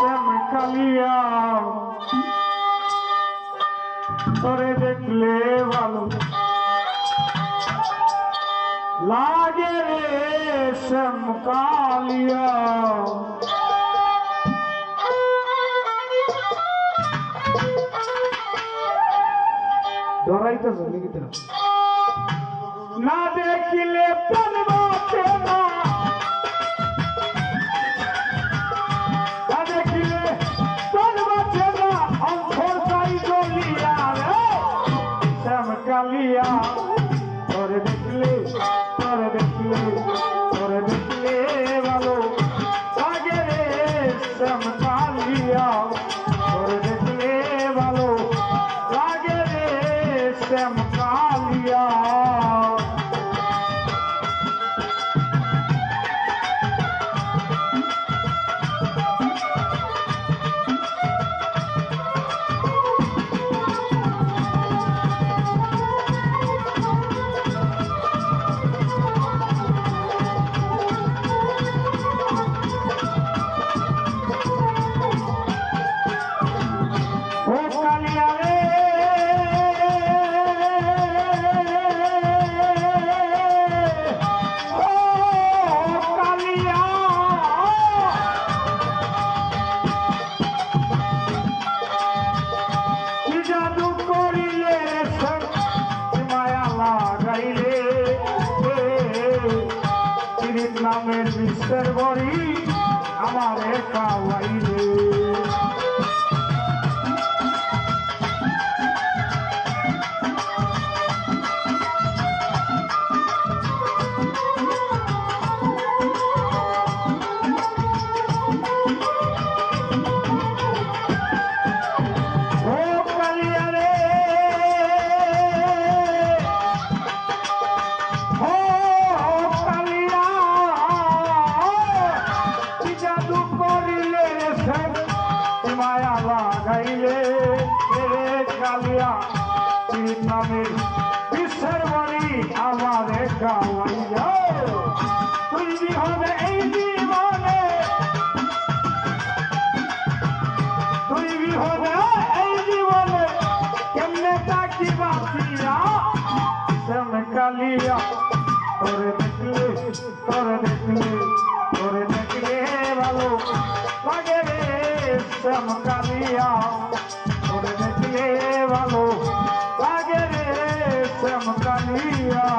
चमकलिया तोरे देखले वालो। लागे रे चमकालिया डराइता जल्दी की तरफ़ ना देखले पनवा के ना নামের বিশ্বের বড়ি আমারে কাওয়াইলে सर्वरी आवारे गावैया तुम भी होवे ऐ दीवाने तुम भी होवे ऐ दीवाने तुमने ताकी बातिया समकालिया কালিয়া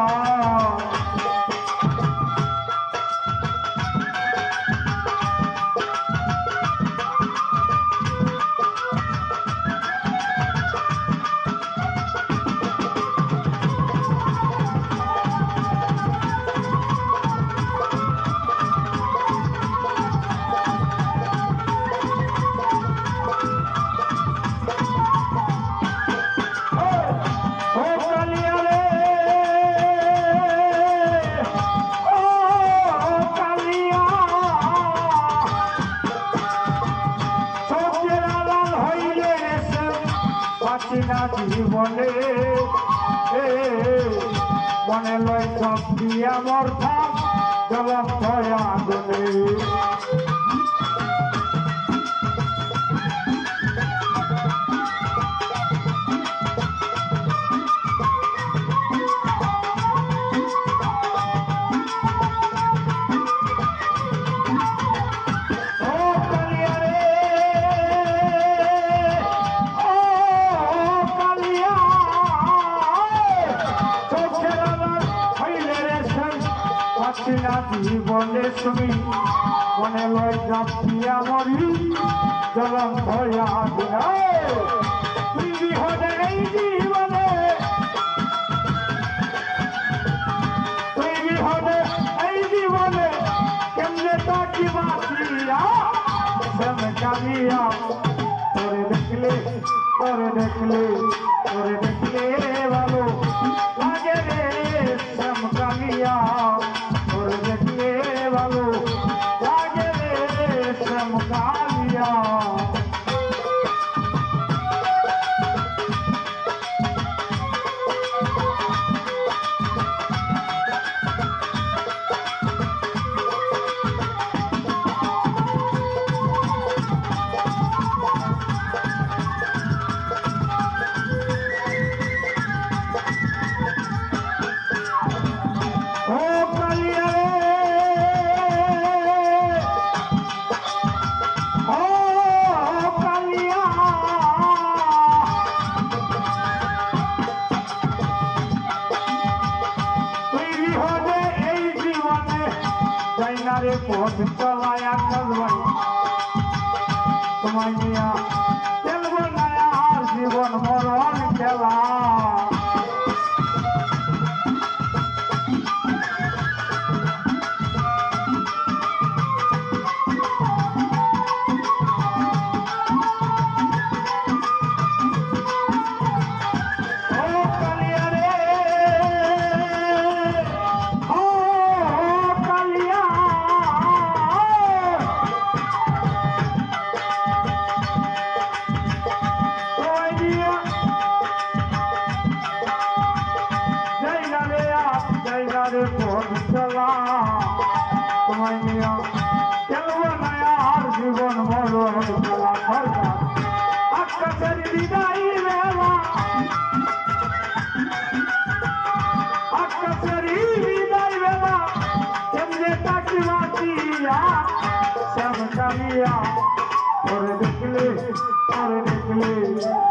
বাঁচি না জীবনে মনে লয় সব দিয়া মর্থাম জলম ভয়া আগুনে। তুমি মনে লয় জাপিয়া মরি জলম ভয়া তুই বিহনে এই জীবনে তুই বিহনে এই দেখলে তোরে দেখলে তোরে দেখলে ভালো লাগে রে। কালিয়া 哎呀。माया সময় নিয়া খেলব না আর জীবন মরণ খেলা খরচা আকাশের বিদায়ী মেলা। আকাশের বিদায় মেলা। কেমনে তাকি মাতিয়া শ্যাম কালিয়া পরে দেখলে পরে দেখলে।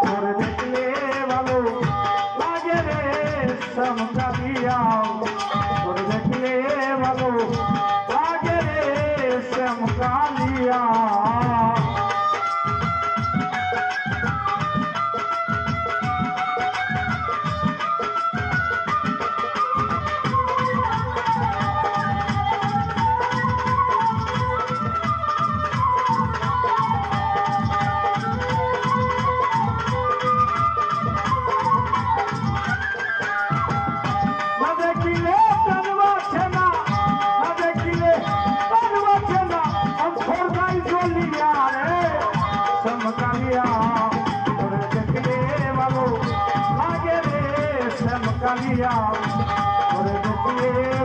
Yeah.